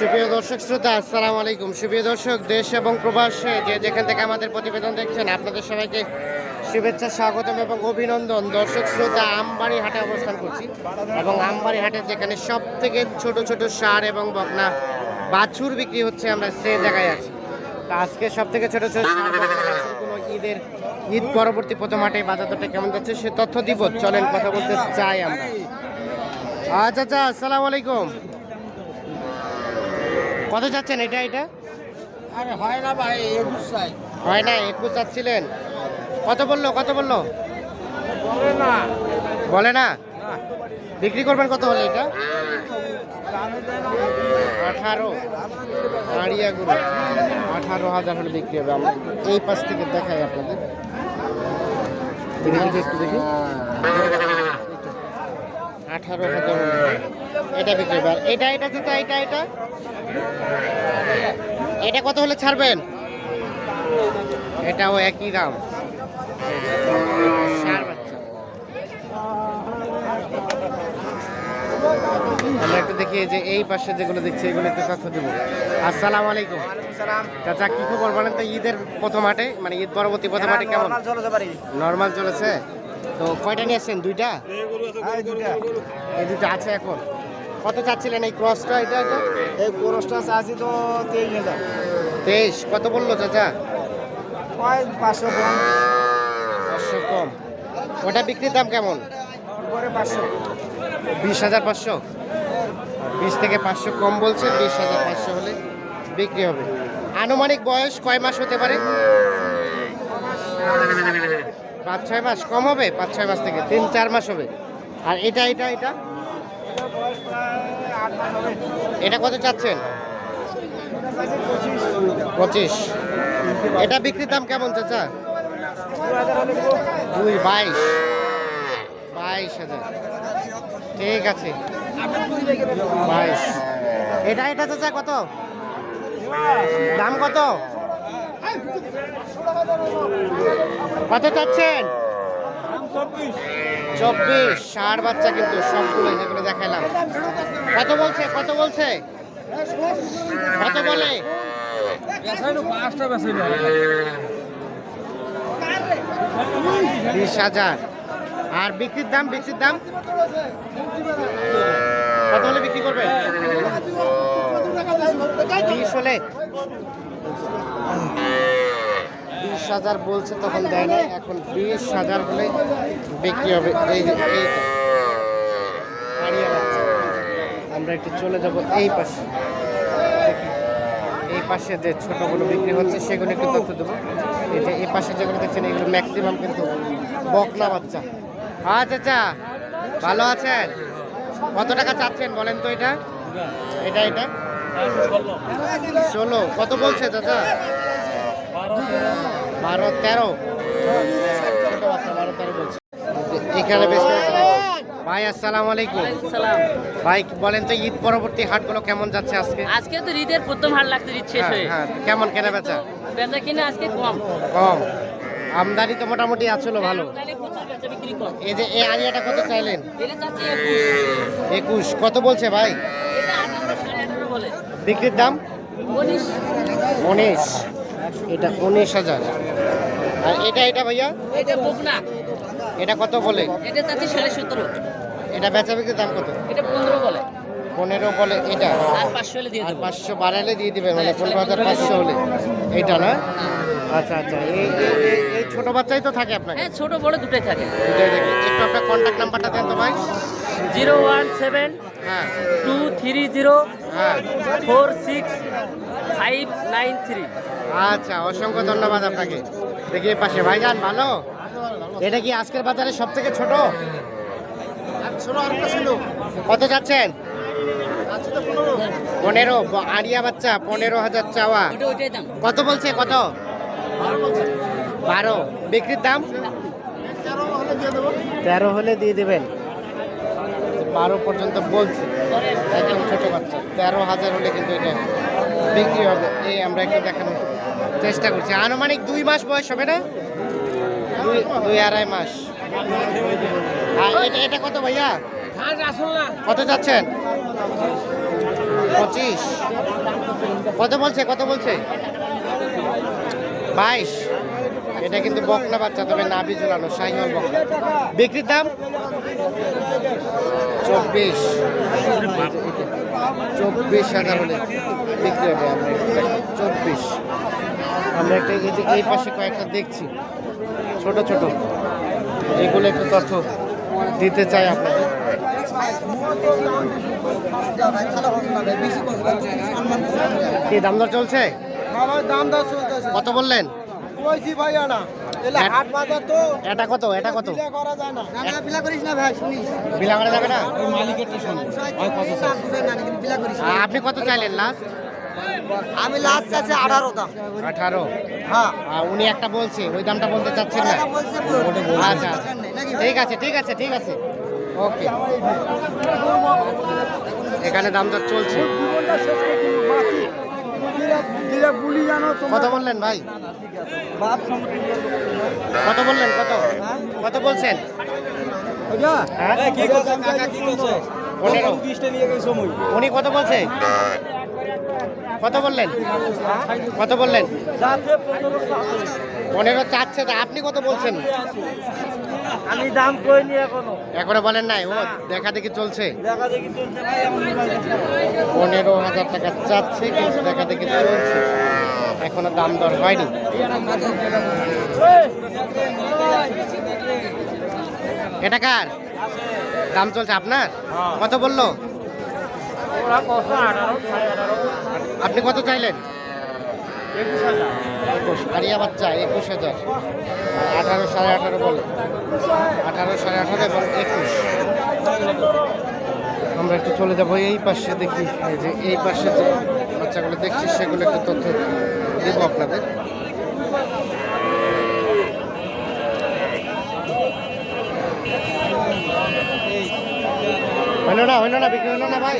সুপ্রিয় দর্শক শ্রোতা, আসসালামু আলাইকুম। সুপ্রিয় দর্শক, দেশ এবং প্রবাসে যে যেখান থেকে আমাদের প্রতিবেদন দেখছেন, আপনাদের সবাইকে শুভেচ্ছা, স্বাগতম এবং অভিনন্দন। দর্শক শ্রোতা আমবাড়ি হাটে অবস্থান করছি এবং আমবাড়ি হাটে যেখানে সব থেকে ছোট ছোট সার এবং বকনা বাছুর বিক্রি হচ্ছে আমরা সে জায়গায় আছি। আজকে সব থেকে ছোট ছোট বকনা ঈদের, ঈদ পরবর্তী প্রথম হাটে বাজার দরটা কেমন যাচ্ছে সে তথ্য দিব। চলেন কথা বলতে চাই আমরা। আচ্ছা আচ্ছা আসসালামু আলাইকুম। কত যাচ্ছেন এটা এটা? আরে হয় না ভাই একুশ চাই। হয় না একুশ চাচ্ছিলেন কত বলল কত বলল? বলে না। বলে না? বিক্রি করবেন কত হলে এটা? আঠারো। আড়িয়া গুলো আঠারো হাজার হলে বিক্রি হবে। আমরা এই পাশ থেকে দেখাই আপনাদের। একটু দেখি। আঠারো হাজার এটা বিক্রি হবে। আর এটা এটা যেটা এটা এটা? এটা কত হলে ছাড়বেন? এটাও একই দাম। আমরা একটু দেখি এই যে এই পাশে যেগুলো দেখছি এগুলো একটু তথ্য দেবো। আসসালামু আলাইকুম। চাচা কি খবর বলেন তো ঈদের প্রথম হাটে? মানে ঈদ পরবর্তী প্রথম হাটে কেমন? নর্মাল চলেছে? তো কয়টা নিয়ে আসছেন? দুইটা? এই দুটা আছে এখন। কত চাচ্ছিলেন এই ক্রসটা? এটা এই ক্রসটা আছে তো তেইশ হাজার। তেইশ। কত বলল চাচা? পাঁচশো কম। পাঁচশো কম। ওটা বিক্রির দাম কেমন? পাঁচশো। বিশ হাজার পাঁচশো? বিশ থেকে পাঁচশো কম বলছে বিশ হাজার পাঁচশো হলে বিক্রি হবে। আনুমানিক বয়স কয় মাস হতে পারে? পাঁচ ছয় মাস কম হবে, পাঁচ ছয় মাস থেকে, তিন চার মাস হবে। আর এটা এটা এটা? এটা কত চাচ্ছেন? পঁচিশ। এটা বিক্রির দাম কেমন চাচা? দুই, বাইশ। বাইশ হাজার। ঠিক আছে। বাইশ। এটা এটা চাচা কত? দাম কত? কত চাচ্ছেন? চব্বিশ। ষাট বাচ্চা কিন্তু সবগুলো যেগুলো দেখালাম। কত বলছে? কত বলছে? কত বলে? বিশ হাজার। আর বিক্রির দাম বিক্রির দাম? কত হলে বিক্রি করবে বিশ হলে? বিশ হাজার বলছে, তখন দেয় না এখন বিশ হাজার হলে বিক্রি হবে। এই। আমরা একটু চলে যাব এই পাশে। এই পাশে যে ছোটগুলো বিক্রি হচ্ছে, সেগুলো একটু তথ্য দেবো। এই যে, এই পাশে যেগুলো দেখছেন, এগুলো ম্যাক্সিমাম কিন্তু বকলা বাচ্চা। হ্যাঁ চাচা, ভালো আছেন? কত টাকা চাচ্ছেন বলেন তো এটা? এটা এটা। ষোলো। কত বলছে চাচা? বারো তেরো। ছোট বাচ্চা বারো তেরো বলছে। এখানে বেশ ভাই আসসালামু আলাইকুম। ভাই বলেন তো ঈদ পরবর্তী হাটগুলো কেমন যাচ্ছে আজকে? আজকে তো ঈদের প্রথম হাট লাগতে ঈদ শেষ হ্যাঁ, হয়ে কেমন কেনা বেচা? বেচা কিনা আজকে কম। কম। আমদানি তো মোটামুটি আছিল ভালো। এই যে এই আরিয়াটা কত চাইলেন? একুশ। কত বলছে ভাই এটা আঠারো সাড়ে আঠারো বলে বিক্রির দাম? উনিশ এটা উনিশ হাজার। আর এটা এটা ভাইয়া? এটা বকনা। এটা কত বলে? এটা চাচ্ছি সাড়ে সতেরো। এটা বেচা বিক্রির দাম কত? এটা পনেরো বলে। পনেরো বলে এটা। আর পাঁচশো হলে দিয়ে পাঁচশো বাড়ালে দিয়ে দিবেন মানে পনেরো হাজার পাঁচশো হলে। এটা না? আচ্ছা আচ্ছা। এই এই- ছোট বাচ্চাই তো থাকে আপনাকে? হ্যাঁ ছোট বড় দুটোই থাকে। দুটোই দেখি একটু আপনার কন্ট্যাক্ট নাম্বারটা দেন তো ভাই। জিরো ওয়ান সেভেন হ্যাঁ। টু থ্রি জিরো হ্যাঁ। Four six five nine three. আচ্ছা অসংখ্য ধন্যবাদ আপনাকে। দেখি এই পাশে। ভাইজান ভালো? এটা কি আজকের বাজারে সব থেকে ছোট? কত যাচ্ছেন? পনেরো। আড়িয়া বাচ্চা পনেরো হাজার চাওয়া। কত বলছে কত? বারো। বিক্রির দাম? তেরো হলে দিয়ে দেবেন। বারো পর্যন্ত বলছে, একদম ছোটো বাচ্চা। তেরো হাজার হলে কিন্তু এটা বিক্রি হবে। এই আমরা একটু দেখানোর চেষ্টা করছি। আনুমানিক দুই মাস বয়স হবে না? দুই আড়াই মাস। এটা কত ভাইয়া? কত যাচ্ছেন? পঁচিশ। কত বলছে কত বলছে? বাইশ। এটা কিন্তু বকনা বাচ্চা তবে নাভি ঝুলানো সাইহল বকনা। বিক্রির দাম? চব্বিশ। চব্বিশ হাজার হলে বিক্রি হবে আমরা চব্বিশ। আমরা একটা এই যে এই পাশে কয়েকটা দেখছি। ছোট ছোট। এগুলো একটু তথ্য দিতে চাই আপনাদের। কি দাম দর চলছে? কত বললেন? কইছি ভাই না এলে হাট বাজার তো। এটা কত? এটা কত? বিলা করা যায় না। না না বিলা করিস না ভাই শুনিস। বিলা করা যাবে না? মালিকের তো শুনি। হয় কত বিলা করিস আপনি কত চাইলেন লাস্ট আমি লাস্ট আছে 18 দাম। আঠারো? হ্যাঁ। উনি একটা বলছে ওই দামটা বলতে চাচ্ছেন না? আচ্ছা ঠিক আছে ঠিক আছে ঠিক আছে। ওকে এখানে দাম দর চলছে। কত বললেন ভাই? কত বললেন? কত? কত বলছেন? হ্যাঁ? পনেরো। উনি কত বলছে? কত বললেন? কত বললেন? পনেরো চাচ্ছে তা আপনি কত বলছেন? আমি দাম কইনি এখনও। এখনও বলেন নাই ও দেখা দেখি চলছে। পনেরো হাজার টাকা চাচ্ছে কিন্তু দেখা দেখি চলছে। এখনও দাম দর হয়নি। এটা কার? দাম চলছে আপনার? কত বলল ওরা কত আঠারো সাড়ে আঠারো আপনি কত চাইলেন? একুশ। আরিয়া বাচ্চা, একুশ হাজার। আঠারো সাড়ে আঠারো বলে। আঠারো সাড়ে আঠারো এবং একুশ। আমরা একটু চলে যাব এই পাশে দেখি যে এই পাশে যে বাচ্চাগুলো দেখছি, সেগুলো একটু তথ্য দেবো আপনাদের। হইল না হইল না বিক্রি হইল না ভাই?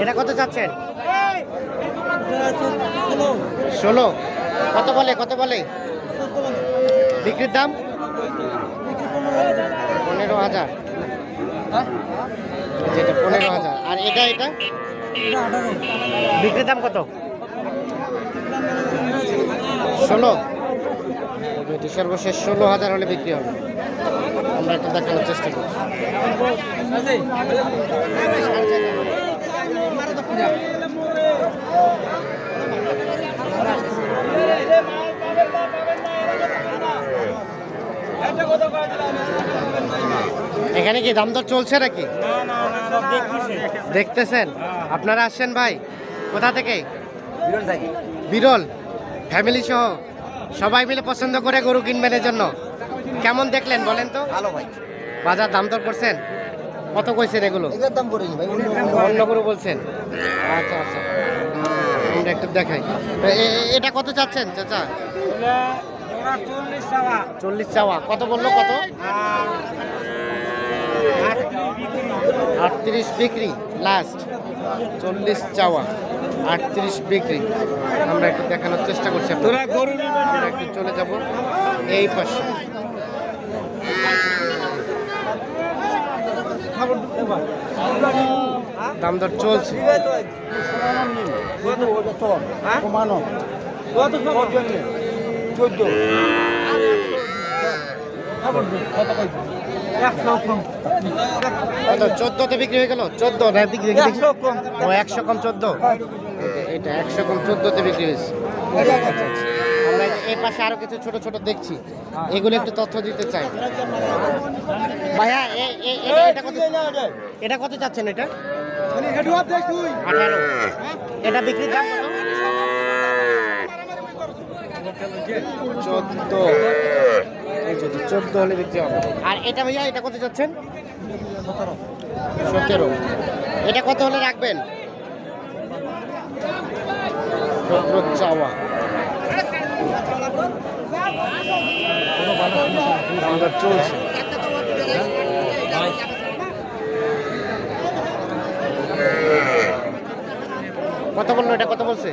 এটা কত চাচ্ছেন? ষোলো। কত বলে কত বলে? বিক্রির দাম? পনেরো হাজার। যেটা পনেরো হাজার। আর এটা এটা? বিক্রির দাম কত? ষোলো। এটি সর্বশেষ ষোলো হাজার হলে বিক্রি হবে। আমরা একটু দেখানোর চেষ্টা করছি। এখানে কি দাম দর চলছে নাকি? দেখতেছেন? আপনারা আসছেন ভাই? কোথা থেকে? বিরল? ফ্যামিলি সহ? সবাই মিলে পছন্দ করে গরু কিনবেন এর জন্য কেমন দেখলেন বলেন তো? ভালো ভাই। বাজার দাম দর করছেন? কত কইছেন এগুলো? দাম করিনি ভাই অন্য গরু বলছেন। আচ্ছা আচ্ছা। আমরা একটু দেখাই। এটা কত চাচ্ছেন চাচা? চল্লিশ চাওয়া। কত বলল কত? আটত্রিশ বিক্রি। লাস্ট চল্লিশ চাওয়া। আটত্রিশ বিক্রি। আমরা একটু দেখানোর চেষ্টা করছি আপনাদের। তোরা গরু আমরা একটু চলে যাব এই পাশে। দাম দর চলছে। চোদ্দতে বিক্রি হয়ে গেল? চোদ্দ একশো কম চোদ্দ। এটা একশো কম চোদ্দতে বিক্রি হয়েছে। আমরা এই পাশে আরও কিছু ছোট ছোট দেখছি। এগুলো একটু তথ্য দিতে চাই। ভাইয়া এটা কত চাচ্ছেন এটা? আঠারো। এটা বিক্রির দাম চোদ্দ। চোদ্দ হলে বিক্রি হবে। আর এটা ভাইয়া, এটা কত চাচ্ছেন? সতেরো। এটা কত হলে রাখবেন? চাওয়া দাম চলছে। কত বলল এটা? কত বলছে?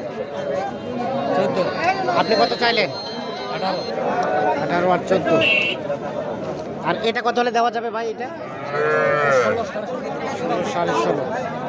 আপনি কত চাইলেন? আঠারো। আর চোদ্দ। আর এটা কত হলে দেওয়া যাবে ভাই এটা? ষোলো। সাড়ে ষোলো।